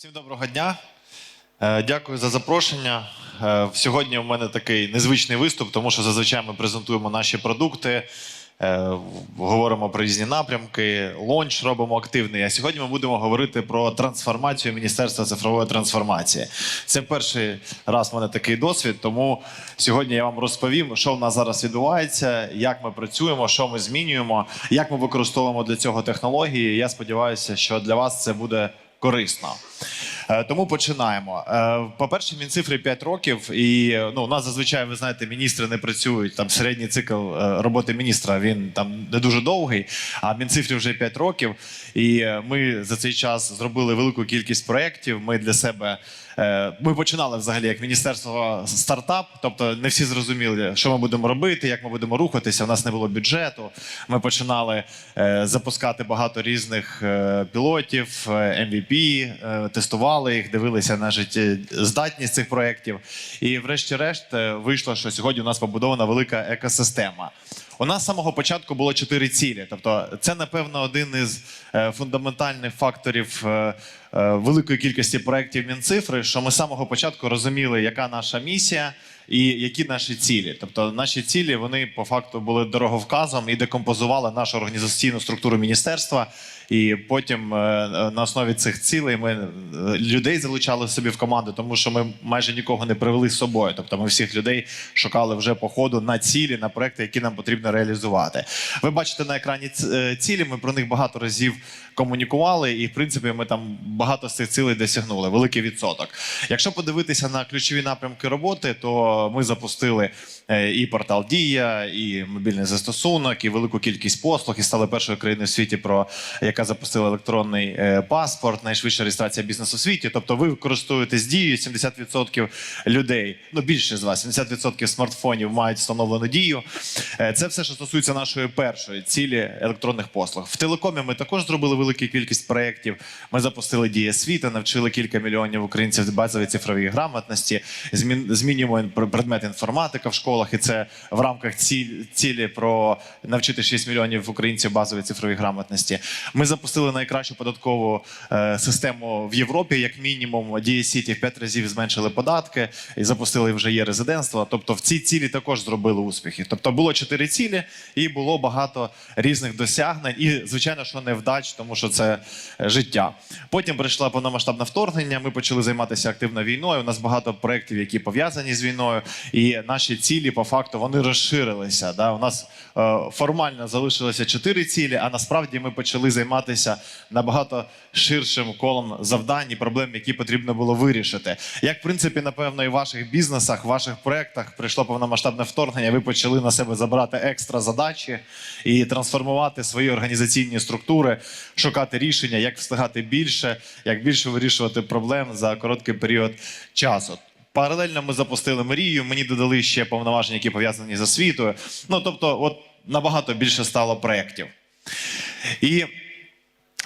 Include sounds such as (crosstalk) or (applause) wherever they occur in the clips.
Всім доброго дня. Е, Дякую за запрошення. Е, Сьогодні у мене такий незвичний виступ, тому що зазвичай ми презентуємо наші продукти, е, говоримо про різні напрямки, лонч робимо активний. А сьогодні ми будемо говорити про трансформацію Міністерства цифрової трансформації. Це перший раз в мене такий досвід, тому сьогодні я вам розповім, що в нас зараз відбувається, як ми працюємо, що ми змінюємо, як ми використовуємо для цього технології. Я сподіваюся, що для вас це буде корисно. Е, Тому починаємо. Е, По-перше, Мінцифри 5 років, і ну, у нас зазвичай, ви знаєте, міністри не працюють. Там середній цикл е, роботи міністра він там не дуже довгий, а Мінцифрі вже 5 років. І ми за цей час зробили велику кількість проєктів. Ми для себе ми починали взагалі як міністерство стартап, тобто не всі зрозуміли, що ми будемо робити, як ми будемо рухатися. У нас не було бюджету. Ми починали е, запускати багато різних е, пілотів, е, MVP, е, тестували їх, дивилися на життєздатність цих проєктів. І, врешті-решт, е, вийшло, що сьогодні у нас побудована велика екосистема. У нас з самого початку було чотири цілі. Тобто, це, напевно, один із е, фундаментальних факторів е, е, великої кількості проєктів Мінцифри, що ми з самого початку розуміли, яка наша місія і які наші цілі. Тобто, наші цілі вони по факту були дороговказом і декомпозували нашу організаційну структуру міністерства. І потім е, на основі цих цілей ми е, людей залучали собі в команду, тому що ми майже нікого не привели з собою. Тобто, ми всіх людей шукали вже по ходу на цілі, на проекти, які нам потрібно реалізувати. Ви бачите на екрані е, цілі. Ми про них багато разів комунікували, і в принципі ми там багато з цих цілей досягнули. Великий відсоток. Якщо подивитися на ключові напрямки роботи, то ми запустили і портал Дія, і мобільний застосунок, і велику кількість послуг, і стали першою країною в світі, про яка запустила електронний е, паспорт, найшвидша реєстрація бізнесу у світі. Тобто, ви користуєтесь дією 70% людей, ну більше з вас, 70% смартфонів мають встановлену дію. Е, Це все, що стосується нашої першої цілі електронних послуг. В телекомі ми також зробили велику кількість проєктів. Ми запустили Дія світа, навчили кілька мільйонів українців базовій цифровій грамотності. Змін, змінюємо пр- предмет інформатика в школах, і це в рамках ціль, цілі про навчити 6 мільйонів українців базовій цифровій грамотності. Ми запустили найкращу податкову е, систему в Європі, як мінімум. Дія Сіті в 5 разів зменшили податки і запустили вже є резидентство. Тобто, в ці цілі також зробили успіхи. Тобто було чотири цілі, і було багато різних досягнень. І звичайно, що невдач, тому що це життя. Потім прийшло повномасштабне вторгнення. Ми почали займатися активно війною. У нас багато проєктів, які пов'язані з війною, і наші цілі по факту вони розширилися. Да? У нас е, формально залишилося чотири цілі, а насправді ми почали займатися набагато ширшим колом завдань і проблем, які потрібно було вирішити. Як в принципі, напевно, і в ваших бізнесах, в ваших проєктах прийшло повномасштабне вторгнення. Ви почали на себе забрати екстра задачі і трансформувати свої організаційні структури, шукати рішення, як встигати більше, як більше вирішувати проблем за короткий період часу. Паралельно ми запустили мрію. Мені додали ще повноваження, які пов'язані з освітою. Ну тобто, от набагато більше стало проєктів. І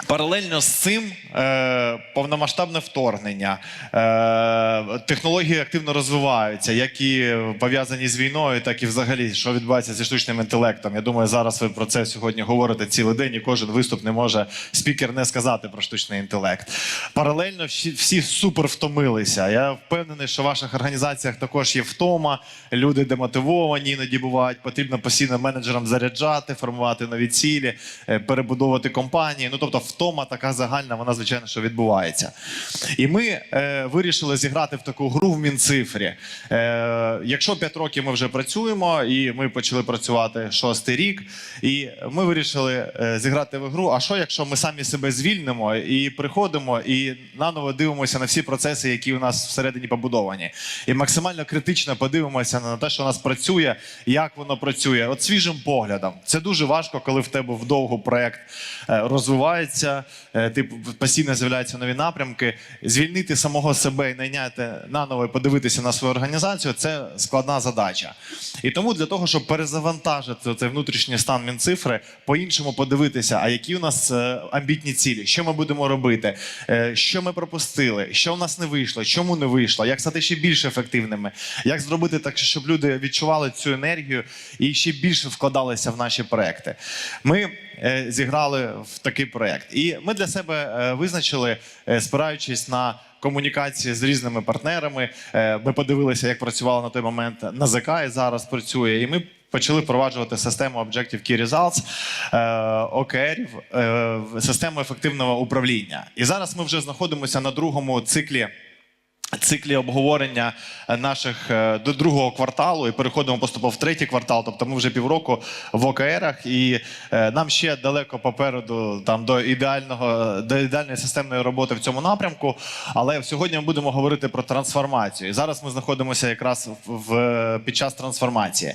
Паралельно з цим е, повномасштабне вторгнення, е, технології активно розвиваються, як і пов'язані з війною, так і взагалі, що відбувається зі штучним інтелектом. Я думаю, зараз ви про це сьогодні говорите цілий день, і кожен виступ не може спікер не сказати про штучний інтелект. Паралельно всі, всі супер втомилися. Я впевнений, що в ваших організаціях також є втома, люди демотивовані, іноді бувають. Потрібно постійно менеджерам заряджати, формувати нові цілі, е, перебудовувати компанії. Ну тобто, втома така загальна, вона звичайно що відбувається. І ми е, вирішили зіграти в таку гру в Мінцифрі. Е, якщо 5 років ми вже працюємо, і ми почали працювати шостий рік, і ми вирішили е, зіграти в ігру. А що, якщо ми самі себе звільнимо і приходимо і наново дивимося на всі процеси, які у нас всередині побудовані, і максимально критично подивимося на те, що у нас працює, як воно працює, от свіжим поглядом. Це дуже важко, коли в тебе вдовго проект е, розвивається, е, ти постійно з'являються нові напрямки. Звільнити самого себе і найняти наново і подивитися на свою організацію це складна задача. І тому для того, щоб перезавантажити цей внутрішній стан Мінцифри, по-іншому подивитися, а які у нас е, амбітні цілі, що ми будемо робити, е, що ми пропустили, що в нас не вийшло, чому не вийшло, як стати ще більш ефективними, як зробити так, щоб люди відчували цю енергію і ще більше вкладалися в наші проекти. Ми зіграли в такий проект. І ми для себе е, визначили, е, спираючись на комунікації з різними партнерами. е, Ми подивилися, як працювало на той момент НАЗК і зараз працює. І ми почали впроваджувати систему Objective Key Results, е, OKR, е, в систему ефективного управління. І зараз ми вже знаходимося на другому циклі. Циклі обговорення е, наших е, до другого кварталу і переходимо поступово в третій квартал. Тобто ми вже півроку в ОКРах, і е, нам ще далеко попереду там до ідеального до ідеальної системної роботи в цьому напрямку. Але сьогодні ми будемо говорити про трансформацію. І зараз ми знаходимося якраз в, під час трансформації.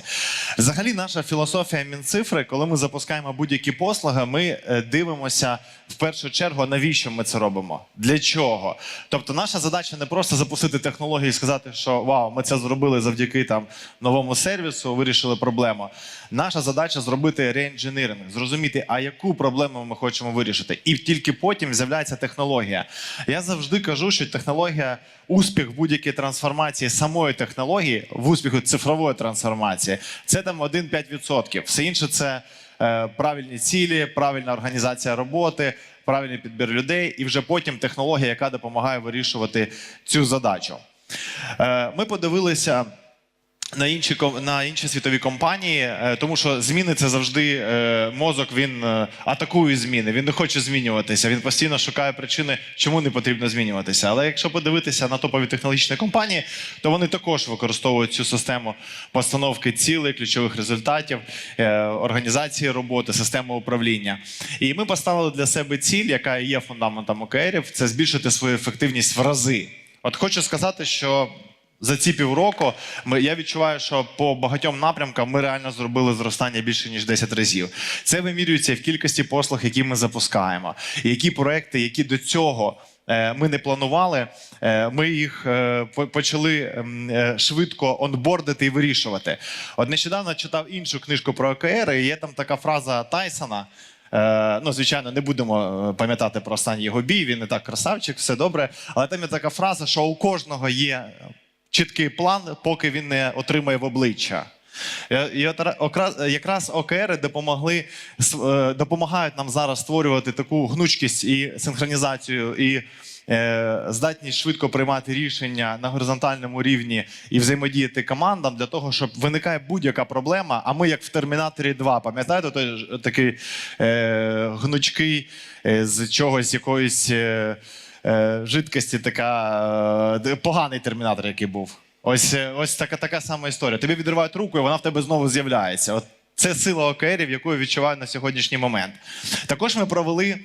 Взагалі, наша філософія Мінцифри, коли ми запускаємо будь-які послуги, ми дивимося в першу чергу, навіщо ми це робимо, для чого. Тобто, наша задача не просто запустити технологію і сказати, що вау, ми це зробили завдяки там новому сервісу, вирішили проблему. Наша задача зробити реінженеринг, зрозуміти, а яку проблему ми хочемо вирішити, і тільки потім з'являється технологія. Я завжди кажу, що технологія, успіх будь-якій трансформації самої технології в успіху цифрової трансформації, це там 1-5%. Все інше це правильні цілі, правильна організація роботи, правильний підбір людей, і вже потім технологія, яка допомагає вирішувати цю задачу. Е, Ми подивилися. На інші на інші світові компанії, е, тому що зміни це завжди е, мозок. Він е, атакує зміни. Він не хоче змінюватися. Він постійно шукає причини, чому не потрібно змінюватися. Але якщо подивитися на топові технологічні компанії, то вони також використовують цю систему постановки цілей, ключових результатів, організації роботи, системи управління. І ми поставили для себе ціль, яка є фундаментом ОКРів, це збільшити свою ефективність в рази. От хочу сказати, що за ці півроку ми, я відчуваю, що по багатьом напрямкам ми реально зробили зростання більше ніж 10 разів. Це вимірюється в кількості послуг, які ми запускаємо, і які проекти, які до цього. е, Ми не планували, е, ми їх е, почали ем, швидко онбордити і вирішувати. От нещодавно читав іншу книжку про ОКР, і є там така фраза Тайсона. Ну, звичайно, не будемо пам'ятати про останній його бій. Він не так красавчик, все добре. Але там є така фраза, що у кожного є чіткий план, поки він не отримає в обличчя. Е, І якраз ОКР допомогли е, допомагають нам зараз створювати таку гнучкість і синхронізацію, і е, здатність швидко приймати рішення на горизонтальному рівні і взаємодіяти командам для того, щоб виникає будь-яка проблема. А ми, як в Термінаторі 2, пам'ятаєте, той такий гнучкий з чогось якоїсь. Е, жидкості, така е, поганий термінатор, який був. Ось, е, ось така, така сама історія. Тобі відривають руку, і вона в тебе знову з'являється. От це сила ОКРів, яку я відчуваю на сьогоднішній момент. Також ми провели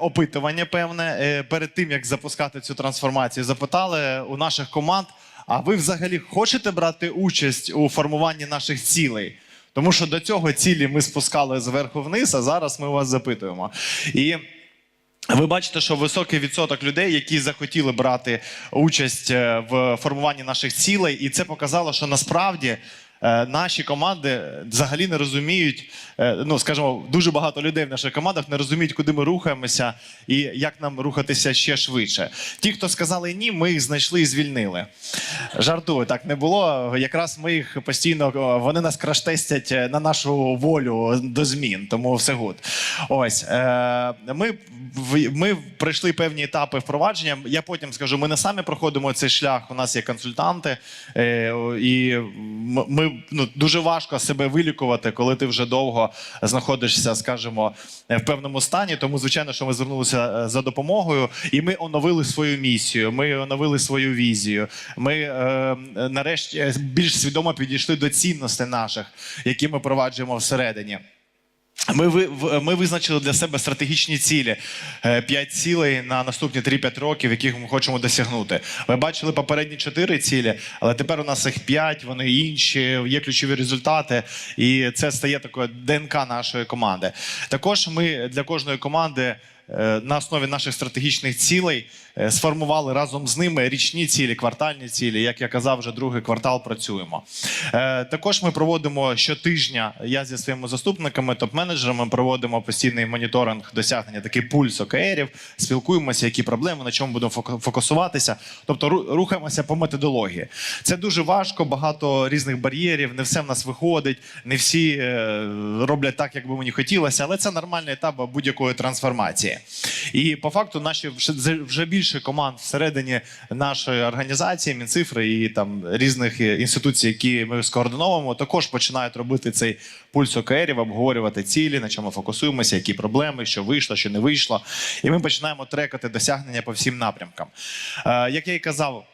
опитування певне перед тим, як запускати цю трансформацію. Запитали у наших команд: а ви взагалі хочете брати участь у формуванні наших цілей? Тому що до цього цілі ми спускали зверху вниз, а зараз ми вас запитуємо. І ви бачите, що високий відсоток людей, які захотіли брати участь е, в формуванні наших цілей, і це показало, що насправді. Е, Наші команди взагалі не розуміють. е, Ну скажімо, дуже багато людей в наших командах не розуміють, куди ми рухаємося і як нам рухатися ще швидше. Ті, хто сказали ні, ми їх знайшли і звільнили. Жартую, так не було. Якраз ми їх постійно вони нас краштестять е, на нашу волю до змін, тому все гуд. Ось ми, ми пройшли певні етапи впровадження. Я потім скажу, ми не самі проходимо цей шлях. У нас є консультанти, і ми ну дуже важко себе вилікувати, коли ти вже довго знаходишся, скажімо, в певному стані. Тому, звичайно, що ми звернулися е, за допомогою, і ми оновили свою місію. Ми оновили свою візію. Ми е, нарешті е, більш свідомо підійшли до цінностей наших, які ми проваджуємо всередині. Ми, ми визначили для себе стратегічні цілі, е, п'ять цілей на наступні 3-5 років, яких ми хочемо досягнути. Ви бачили попередні чотири цілі, але тепер у нас їх п'ять, вони інші, є ключові результати, і це стає такою ДНК нашої команди. Також ми для кожної команди е, на основі наших стратегічних цілей сформували разом з ними річні цілі, квартальні цілі. Як я казав, вже другий квартал працюємо. Е, Також ми проводимо щотижня. Я зі своїми заступниками, топ-менеджерами проводимо постійний моніторинг досягнення, такий пульс ОКРів, спілкуємося, які проблеми, на чому будемо фокусуватися. Тобто рухаємося по методології. Це дуже важко, багато різних бар'єрів, не все в нас виходить, не всі е, роблять так, як би мені хотілося, але це нормальний етап будь-якої трансформації. І по факту наші вже, вже більше команд всередині нашої організації, Мінцифри і там різних е, інституцій, які ми скоординовуємо, також починають робити цей пульс ОКРів, обговорювати цілі, на чому фокусуємося, які проблеми, що вийшло, що не вийшло. І ми починаємо трекати досягнення по всім напрямкам. Е, як я і казав.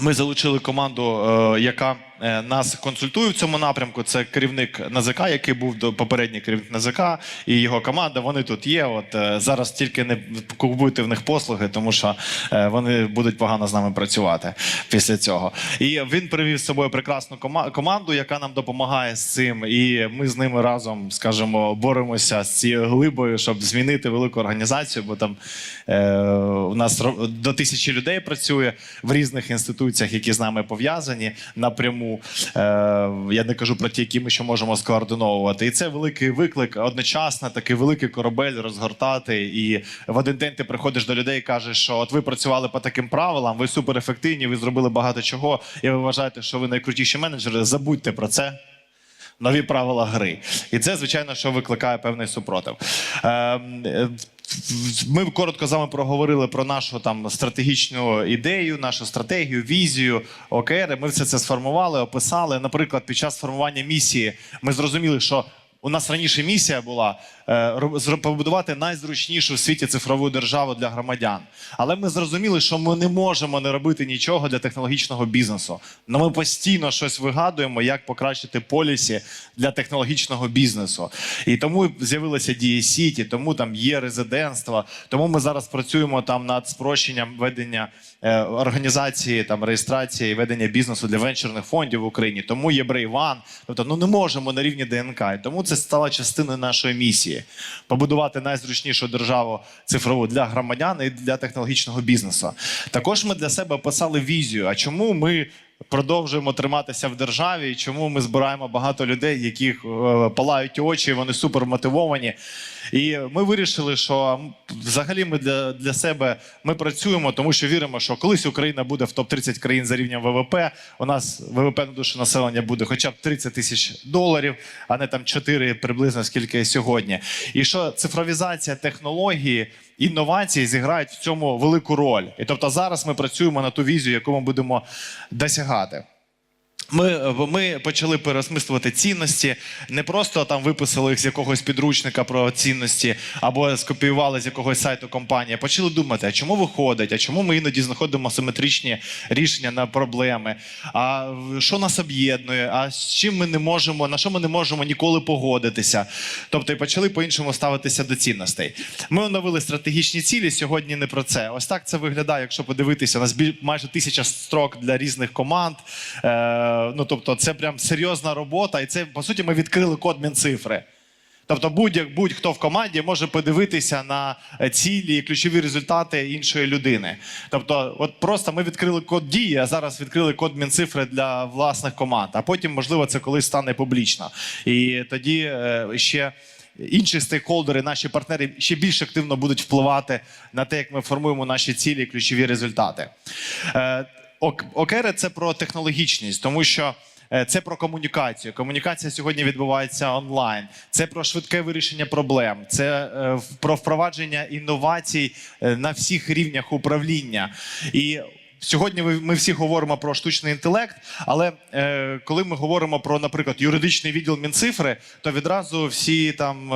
Ми залучили команду, е, яка нас консультує в цьому напрямку. Це керівник НАЗК, який був до попередній керівник НАЗК, і його команда. Вони тут є. От е, зараз тільки не купуйте в них послуги, тому що е, вони будуть погано з нами працювати після цього. І він привів з собою прекрасну кома- команду, яка нам допомагає з цим. І ми з ними разом, скажімо, боремося з цією глибою, щоб змінити велику організацію. Бо там е, у нас до тисячі людей працює в різних інституціях, які з нами пов'язані напряму. Е, я не кажу про ті, які ми ще можемо скоординовувати. І це великий виклик, одночасно такий великий корабель розгортати. І в один день ти приходиш до людей і кажеш, що от ви працювали по таким правилам, ви суперефективні, ви зробили багато чого, і ви вважаєте, що ви найкрутіші менеджери. Забудьте про це нові правила гри. І це, звичайно, що викликає певний супротив. Ем, е, Ми коротко з вами проговорили про нашу там стратегічну ідею, нашу стратегію, візію, ОКР. Ми все це сформували, описали. Наприклад, під час формування місії ми зрозуміли, що у нас раніше місія була е, побудувати найзручнішу в світі цифрову державу для громадян. Але ми зрозуміли, що ми не можемо не робити нічого для технологічного бізнесу. Но ми постійно щось вигадуємо, як покращити полісі для технологічного бізнесу. І тому з'явилася Дія Сіті, тому там є резидентство. Тому ми зараз працюємо там над спрощенням ведення е, організації, там реєстрації ведення бізнесу для венчурних фондів в Україні. Тому є Брейван. Тобто, ну не можемо на рівні ДНК. І тому це стало частиною нашої місії побудувати найзручнішу державу цифрову для громадян і для технологічного бізнесу. Також ми для себе писали візію. А чому ми продовжуємо триматися в державі, і чому ми збираємо багато людей, яких е, палають очі, вони супер мотивовані. І ми вирішили, що взагалі ми для, для себе ми працюємо, тому що віримо, що колись Україна буде в топ 30 країн за рівнем ВВП. У нас ВВП на душу населення буде хоча б 30 тисяч доларів, а не там 4 приблизно скільки сьогодні. І що цифровізація технології. Інновації зіграють в цьому велику роль. І тобто зараз ми працюємо на ту візію, яку ми будемо досягати. Ми, ми почали переосмислювати цінності, не просто там виписали їх з якогось підручника про цінності або скопіювали з якогось сайту компанії. Почали думати, а чому виходить, а чому ми іноді знаходимо симетричні рішення на проблеми, а що нас об'єднує, а з чим ми не можемо, на що ми не можемо ніколи погодитися. Тобто і почали по-іншому ставитися до цінностей. Ми оновили стратегічні цілі. Сьогодні не про це. Ось так це виглядає, якщо подивитися. У нас майже тисяча строк для різних команд. Е, ну тобто, це прям серйозна робота, і це по суті ми відкрили код Мінцифри. Тобто, будь-як будь-хто в команді може подивитися на е, цілі і ключові результати іншої людини. Тобто, от просто ми відкрили код дії, а зараз відкрили код Мінцифри для власних команд. А потім, можливо, це колись стане публічно. І тоді е, ще. Інші стейкхолдери, наші партнери ще більш активно будуть впливати на те, як ми формуємо наші цілі і ключові результати. Окери це про технологічність, тому що Е, Це про комунікацію. Комунікація сьогодні відбувається онлайн. Це про швидке вирішення проблем. Це е, про впровадження інновацій е, на всіх рівнях управління. І сьогодні ми всі говоримо про штучний інтелект. Але коли ми говоримо про, наприклад, юридичний відділ Мінцифри, то відразу всі там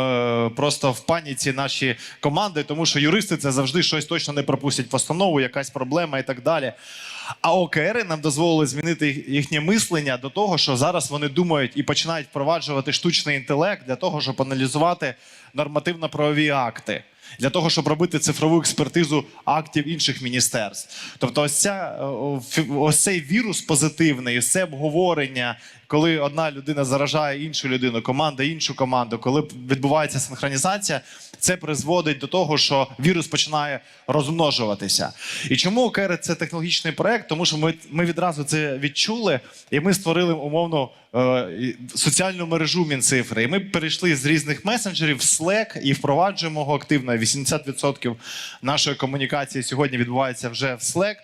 просто в паніці наші команди, тому що юристи це завжди щось точно не пропустять постанову, якась проблема і так далі. А ОКРи нам дозволили змінити їхнє мислення до того, що зараз вони думають і починають впроваджувати штучний інтелект для того, щоб аналізувати нормативно-правові акти. Для того, щоб робити цифрову експертизу актів інших міністерств. Тобто, ось, ця, е, ось цей вірус позитивний, ось це обговорення, коли одна людина заражає іншу людину, команда іншу команду, коли відбувається синхронізація, це призводить до того, що вірус починає розмножуватися. І чому ОКР це технологічний проект? Тому що ми, ми відразу це відчули, і ми створили умовно е, соціальну мережу Мінцифри. І ми перейшли з різних месенджерів в Slack і впроваджуємо його активно. 80% нашої комунікації сьогодні відбувається вже в Slack.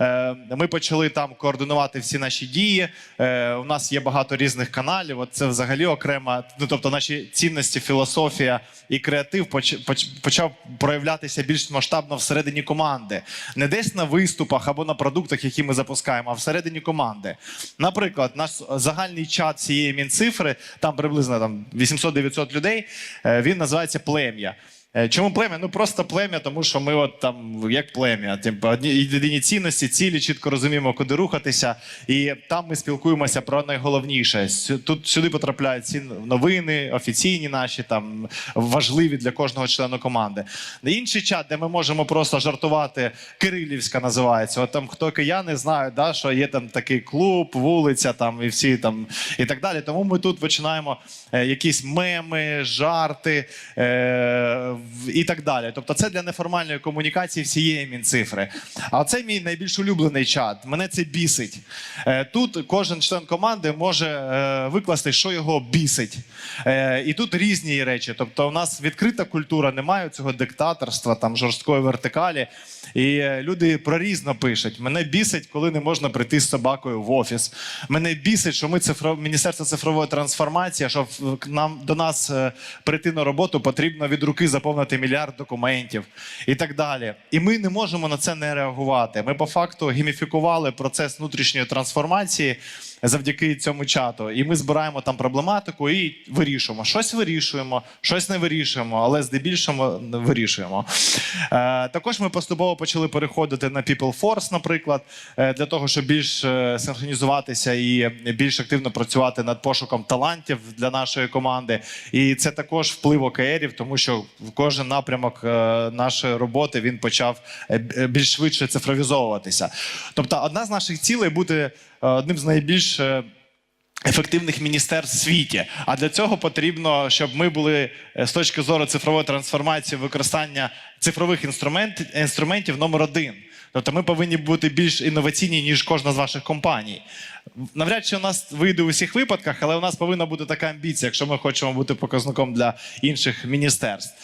Е, Ми почали там координувати всі наші дії. Е, У нас є багато різних каналів. Це взагалі окрема. Ну тобто, наші цінності, філософія і креатив поч- поч- почав проявлятися більш масштабно всередині команди, не десь на виступах або на продуктах, які ми запускаємо, а всередині команди. Наприклад, наш загальний чат цієї мінцифри, там приблизно там 800-900 людей. е, Він називається плем'я. Е, Чому плем'я? Ну просто плем'я, тому що ми от там як плем'я, типу, одні єдині цінності, цілі, чітко розуміємо, куди рухатися. І там ми спілкуємося про найголовніше. Тут сюди потрапляють ці новини, офіційні наші, там важливі для кожного члена команди. Інший чат, де ми можемо просто жартувати, Кирилівська називається. От там хто кияни знають, да, що є там такий клуб, вулиця, там і всі там і так далі. Тому ми тут починаємо е, якісь меми, жарти е, і так далі. Тобто, це для неформальної комунікації всієї мінцифри. А це мій найбільш улюблений чат. Мене це бісить. Е, тут кожен член команди може е, викласти, що його бісить. Е, і тут різні речі. Тобто, у нас відкрита культура, немає цього диктаторства, там жорсткої вертикалі. І люди прорізно пишуть. Мене бісить, коли не можна прийти з собакою в офіс. Мене бісить, що ми цифро... Міністерство цифрової трансформації, що нам до нас прийти на роботу, потрібно від руки заповнити мільярд документів і так далі. І ми не можемо на це не реагувати. Ми по факту гіміфікували процес внутрішньої трансформації завдяки цьому чату. І ми збираємо там проблематику і вирішуємо. Щось вирішуємо, щось не вирішуємо, але здебільшого вирішуємо. Е, також ми поступово почали переходити на People Force, наприклад, е, для того, щоб більш е, синхронізуватися і більш активно працювати над пошуком талантів для нашої команди. І це також вплив ОКРів, тому що кожен напрямок нашої роботи він почав більш швидше цифровізовуватися. Тобто, одна з наших цілей бути одним з найбільш е, ефективних міністерств в світі. А для цього потрібно, щоб ми були е, з точки зору цифрової трансформації, використання цифрових інструмент, інструментів номер один. Тобто ми повинні бути більш інноваційні, ніж кожна з ваших компаній. Навряд чи у нас вийде у всіх випадках, але у нас повинна бути така амбіція, якщо ми хочемо бути показником для інших міністерств.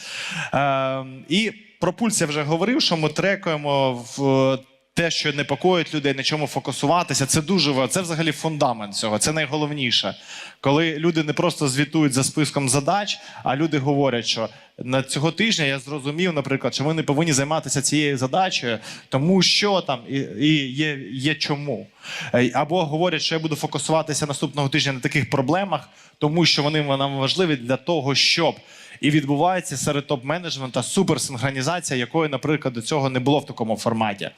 Е, і про пульс я вже говорив, що ми трекуємо в те, що непокоїть людей, на чому фокусуватися, це дуже це взагалі фундамент цього. Це найголовніше. Коли люди не просто звітують за списком задач, а люди говорять, що на цього тижня я зрозумів, наприклад, що ми не повинні займатися цією задачею, тому що там і, і є, є чому. Е, Або говорять, що я буду фокусуватися наступного тижня на таких проблемах, тому що вони нам важливі для того, щоб. І відбувається серед топ-менеджмента суперсинхронізація, якої, наприклад, до цього не було в такому форматі.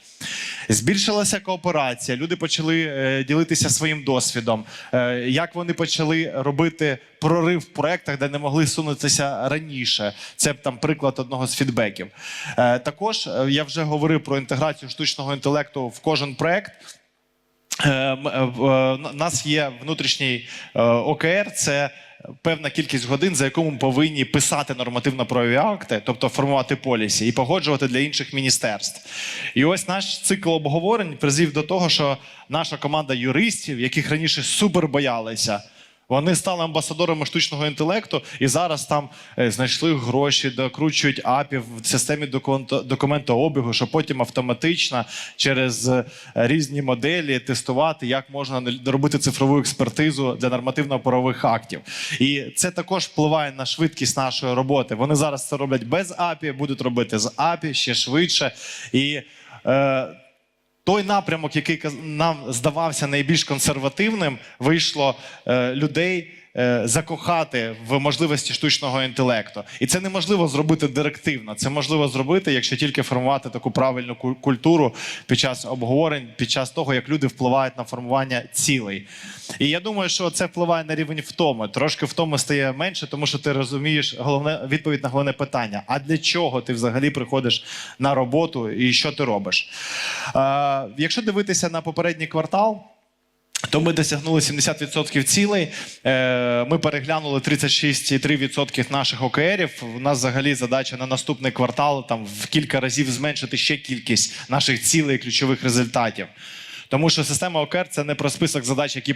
Збільшилася кооперація, люди почали е, ділитися своїм досвідом, е, як вони почали робити прорив в проектах, де не могли сунутися раніше. Це там приклад одного з фідбеків. Е, також я вже говорив про інтеграцію штучного інтелекту в кожен проект. У нас є внутрішній ОКР, це певна кількість годин, за яку ми повинні писати нормативно-правові акти, тобто формувати полісі і погоджувати для інших міністерств. І ось наш цикл обговорень призвів до того, що наша команда юристів, яких раніше супер боялися. Вони стали амбасадорами штучного інтелекту і зараз там е, знайшли гроші, докручують апі в системі документообігу, щоб потім автоматично через е, різні моделі тестувати, як можна робити цифрову експертизу для нормативно-правових актів. І це також впливає на швидкість нашої роботи. Вони зараз це роблять без апі, будуть робити з апі ще швидше. І е, той напрямок, який нам здавався найбільш консервативним, вийшло е, людей, закохати в можливості штучного інтелекту. І це неможливо зробити директивно. Це можливо зробити, якщо тільки формувати таку правильну культуру під час обговорень, під час того, як люди впливають на формування цілей. І я думаю, що це впливає на рівень втоми. Трошки втоми стає менше, тому що ти розумієш головне відповідь на головне питання: а для чого ти взагалі приходиш на роботу і що ти робиш? Е, якщо дивитися на попередній квартал. То ми досягнули 70% цілей. Е, Ми переглянули 36,3% наших ОКРів. У нас взагалі задача на наступний квартал там в кілька разів зменшити ще кількість наших цілей і ключових результатів. Тому що система ОКР це не про список задач, які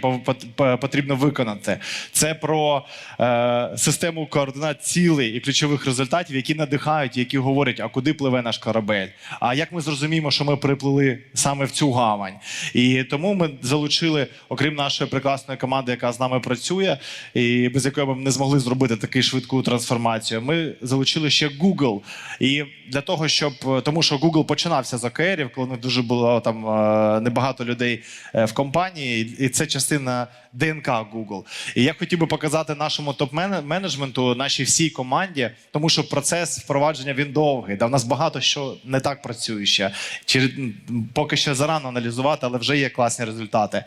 потрібно виконати. Це про е, систему координат цілей і ключових результатів, які надихають, які говорять, а куди пливе наш корабель. А як ми зрозуміємо, що ми приплили саме в цю гавань? І тому ми залучили, окрім нашої прекрасної команди, яка з нами працює, і без якої ми не змогли зробити таку швидку трансформацію. Ми залучили ще Google. І для того, щоб тому, що Google починався з ОКРів, коли не дуже було там е, небагато людей е, в компанії, і це частина ДНК Google. І я хотів би показати нашому топ-менеджменту, нашій всій команді, тому що процес впровадження він довгий. Да, в нас багато що не так працює ще. Чи поки що зарано аналізувати, але вже є класні результати.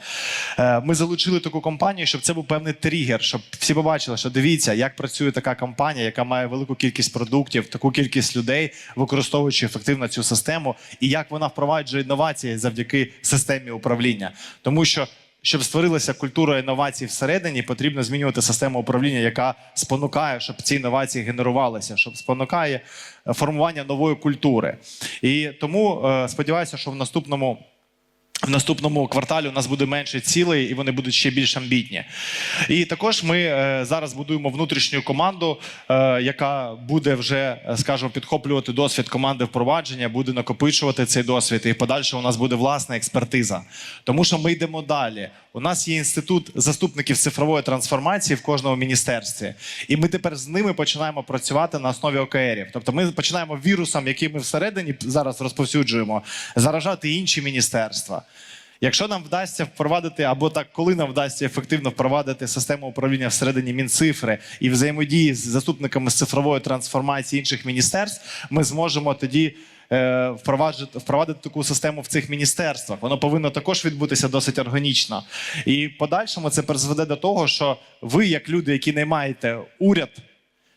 Е, Ми залучили таку компанію, щоб це був певний тригер, щоб всі побачили, що дивіться, як працює така компанія, яка має велику кількість продуктів, таку кількість людей, використовуючи ефективно цю систему, і як вона впроваджує інновації завдяки системі управління. Тому що щоб створилася культура інновацій всередині, потрібно змінювати систему управління, яка спонукає, щоб ці інновації генерувалися, щоб спонукає е, формування нової культури. І тому е, сподіваюся, що в наступному. В наступному кварталі у нас буде менше цілей, і вони будуть ще більш амбітні. І також ми е, зараз будуємо внутрішню команду, е, яка буде вже, е, скажімо, підхоплювати досвід команди впровадження, буде накопичувати цей досвід. І подальше у нас буде власна експертиза. Тому що ми йдемо далі. У нас є інститут заступників цифрової трансформації в кожному міністерстві, і ми тепер з ними починаємо працювати на основі ОКРів. Тобто, ми починаємо вірусом, який ми всередині зараз розповсюджуємо, заражати інші міністерства. Якщо нам вдасться впровадити, або так, коли нам вдасться ефективно впровадити систему управління всередині Мінцифри і взаємодії з заступниками з цифрової трансформації інших міністерств, ми зможемо тоді е, впроваджити, впровадити таку систему в цих міністерствах. Воно повинно також відбутися досить органічно. І в подальшому це призведе до того, що ви, як люди, які наймаєте уряд,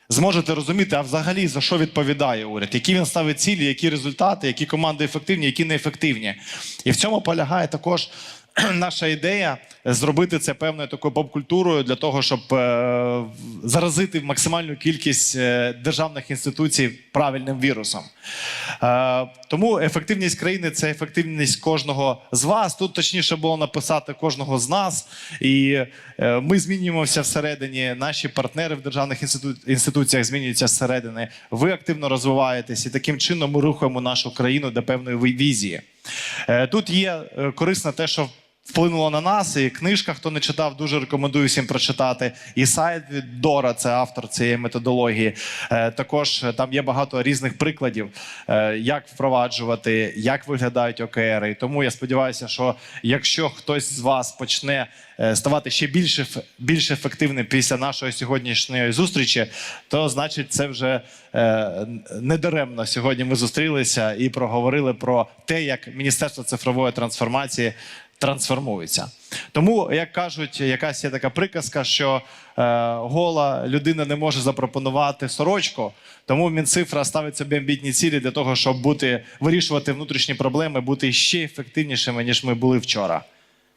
зможете розуміти, а взагалі за що відповідає уряд, які він ставить цілі, які результати, які команди ефективні, які неефективні. І в цьому полягає також (clears throat) наша ідея зробити це певною такою поп-культурою для того, щоб е, заразити максимальну кількість е, державних інституцій правильним вірусом. Е, тому ефективність країни це ефективність кожного з вас. Тут точніше було написати кожного з нас. І ми змінюємося всередині. Наші партнери в державних інститу... інституціях змінюються зсередини. Ви активно розвиваєтесь, і таким чином ми рухаємо нашу країну до певної візії. Е, Тут є корисна корисно те, що вплинуло на нас, і книжка, хто не читав, дуже рекомендую всім прочитати. І сайт від Дора, це автор цієї методології. Е, Також е, там є багато різних прикладів, е, як впроваджувати, як виглядають ОКРи. І тому я сподіваюся, що якщо хтось з вас почне ставати ще більш, більш ефективним після нашої сьогоднішньої зустрічі, то значить це вже е, недаремно сьогодні ми зустрілися і проговорили про те, як Міністерство цифрової трансформації трансформується. Тому, як кажуть, якась є така приказка, що е, гола людина не може запропонувати сорочку. Тому Мінцифра ставить собі амбітні цілі для того, щоб бути вирішувати внутрішні проблеми, бути ще ефективнішими ніж ми були вчора.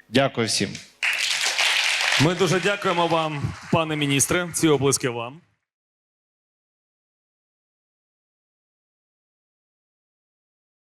Дякую всім. Ми дуже дякуємо вам, пане міністре. Ці облиски вам.